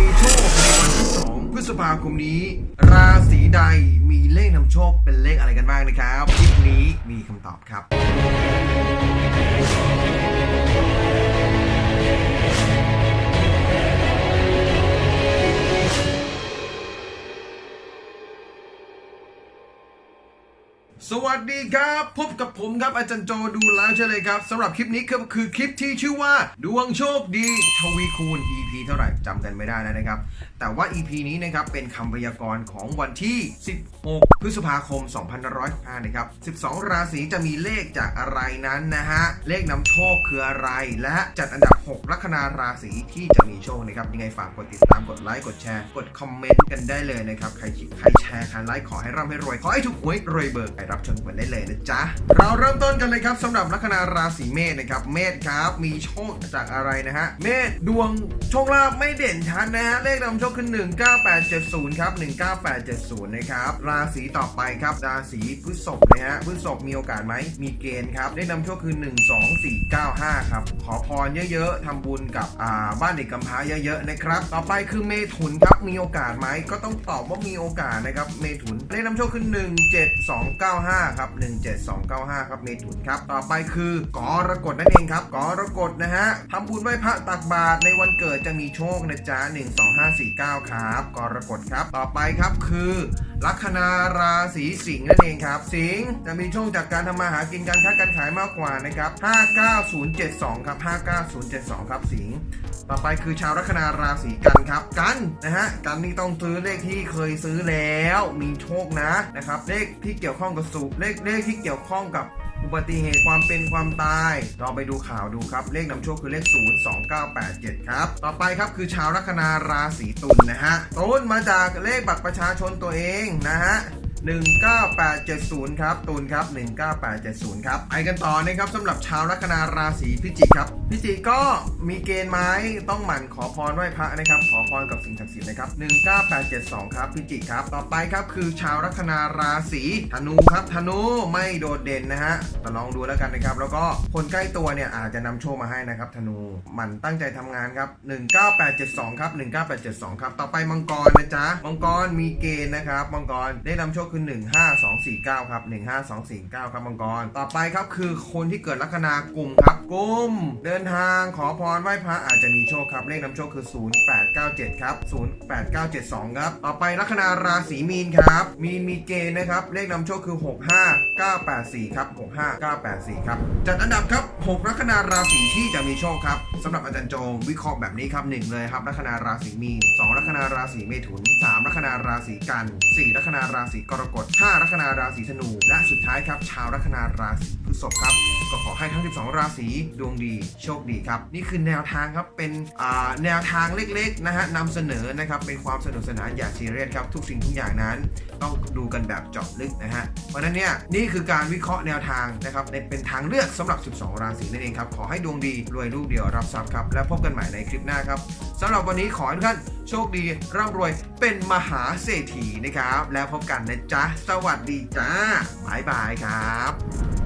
มีโชคในวันที่2พฤษภาคมนี้ ราศีใดมีเลขนำโชคเป็นเลขอะไรกันบ้างนะครับคลิปนี้มีคำตอบครับ สวัสดีครับ พบกับผมครับอาจารย์โจดูแล้วใช่เลยครับสำหรับคลิปนี้ก็คือคลิปที่ชื่อว่า ดวงโชคดีทวีคูณ EP เท่าไหร่จำกันไม่ได้แล้วนะครับ แต่ว่า EP นี้นะครับเป็นคำพยากรณ์ของวันที่ 16 พฤษภาคม 2565นะครับ 12 ราศีจะมีเลขจากอะไรนั้นนะฮะ เลขนำโชคคืออะไร และจัดอันดับ 6 ลัคนาราศีที่จะมีโชคนะครับยังไงฝากกดติดตามกดไลค์กดแชร์กดคอมเมนต์กันได้เลยนะครับใครใครแชร์ใครไลค์ขอให้ร่ำให้รวยขอให้ถูกหวยรวยเบิกไปรับชมกันได้เลยนะจ๊ะ เราเริ่มต้นกันเลยครับสำหรับลัคนาราศีเมษนะครับ เมษครับมีโชคจากอะไรนะฮะ เมษดวงโชคลาภไม่เด่นชัดนะฮะ เลขนำโชคคือ 19870 ครับ 19870 นะครับ ราศีต่อไปครับ ราศีพฤษภนะฮะ พฤษภมีโอกาสไหม มีเกณฑ์ครับ เลขนำโชคคือ 12495 ครับ ขอพรเยอะๆทำบุญกับอ่าบ้านเด็กกำพร้าเยอะๆนะครับ ต่อไปคือเมถุนครับ มีโอกาสไหม ก็ต้องตอบว่ามีโอกาสนะครับ เมถุน เลขนำโชคคือ 17295ครับ17295ครับเมถุนครับต่อไปคือกรกฎนั่นเองครับกรกฎนะฮะทำบุญไหว้พระตักบาตรในวันเกิดจะมีโชคนะจ๊ะ12549 ครับกรกฎครับ ต่อไปครับคือ ลัคนาราศีสิงห์นั่นเองครับ สิงห์จะมีโชคจากการทำมาหากินการค้าการขายมากกว่านะครับ59072ครับ59072 ครับสิงห์ต่อไปคือชาวลัคนาราศีกันครับกันนะฮะกันนี่ต้องซื้อเลขที่เคยซื้อแล้ว มีโชคนะนะครับเลขที่เกี่ยวข้องกับสุเลขเลขที่เกี่ยวข้องกับอุบัติเหตุความเป็นความตาย เราไปดูข่าวดูครับ เลขนำโชคคือเลข 02987 ครับ ต่อไปครับคือชาวลัคนาราศีตุลนะฮะตุลมาจากเลขบัตรประชาชนตัวเองนะฮะ 19870 ครับตูนครับ 19870 ครับไปกันต่อนะครับสำหรับชาวลัคนาราศีพิจิกครับ พิจิกก็มีเกณฑ์ไหมต้องหมั่นขอพรไหว้พระนะครับ ขอพรกับสิ่งศักดิ์สิทธิ์นะครับ 19872 ครับ พิจิกครับ ต่อไปครับคือชาวลัคนาราศีธนูครับ ธนูไม่โดดเด่นนะฮะแต่ลองดูแล้วกันนะครับ แล้วก็คนใกล้ตัวเนี่ยอาจจะนำโชคมาให้นะครับ ธนูหมั่นตั้งใจทำงานครับ 19872 ครับ 19872 ครับ ต่อไปมังกรนะจ๊ะ มังกรมีเกณฑ์นะครับ มังกรได้นำโชคคือ 15249 ครับ 15249 ครับมังกร ต่อไปครับคือคนที่เกิดลัคนากลุ่มครับกลุ่ม เดินทางขอพรไหว้พระอาจจะมีโชคครับ เลขนำโชคคือ 0897 ครับ 08972 ครับ ต่อไปลัคนาราศีมีนครับ มีนมีเกณฑ์นะครับ เลขนำโชคคือ 65984 ครับ 65984 ครับ จัดอันดับครับ 6 ลัคนาราศีที่จะมีโชคครับสำหรับอาจารย์โจงวิเคราะห์แบบนี้ครับ 1 เลยครับลัคนาราศีมีน 2 ลัคนาราศีเมถุน 3 ลัคนาราศีกัน 4 ลัคนาราศีกรกฎ5ลัคนาราศีธนู และสุดท้ายครับ ชาวลัคนาราศีพฤษภครับ ก็ขอให้ทั้ง 12 ราศีดวงดีโชคดีครับ นี่คือแนวทางครับ เป็นแนวทางเล็กๆนะฮะนำเสนอนะครับ เป็นความสนุกสนานอย่าซีเรียสครับ ทุกสิ่งทุกอย่างนั้น ต้องดูกันแบบเจาะลึกนะฮะ เพราะนั้นเนี่ยนี่คือการวิเคราะห์แนวทางนะครับเป็นทางเลือกสำหรับ 12 ราศีนั่นเองครับ ขอให้ดวงดีรวยลูกเดียวรับทรัพย์ครับ แล้วพบกันใหม่ในคลิปหน้าครับสำหรับวันนี้ขอให้ทุกท่าน โชคดีร่ำรวยเป็นมหาเศรษฐีนะครับ แล้วพบกันนะจ๊ะ สวัสดีจ้าบายบายครับ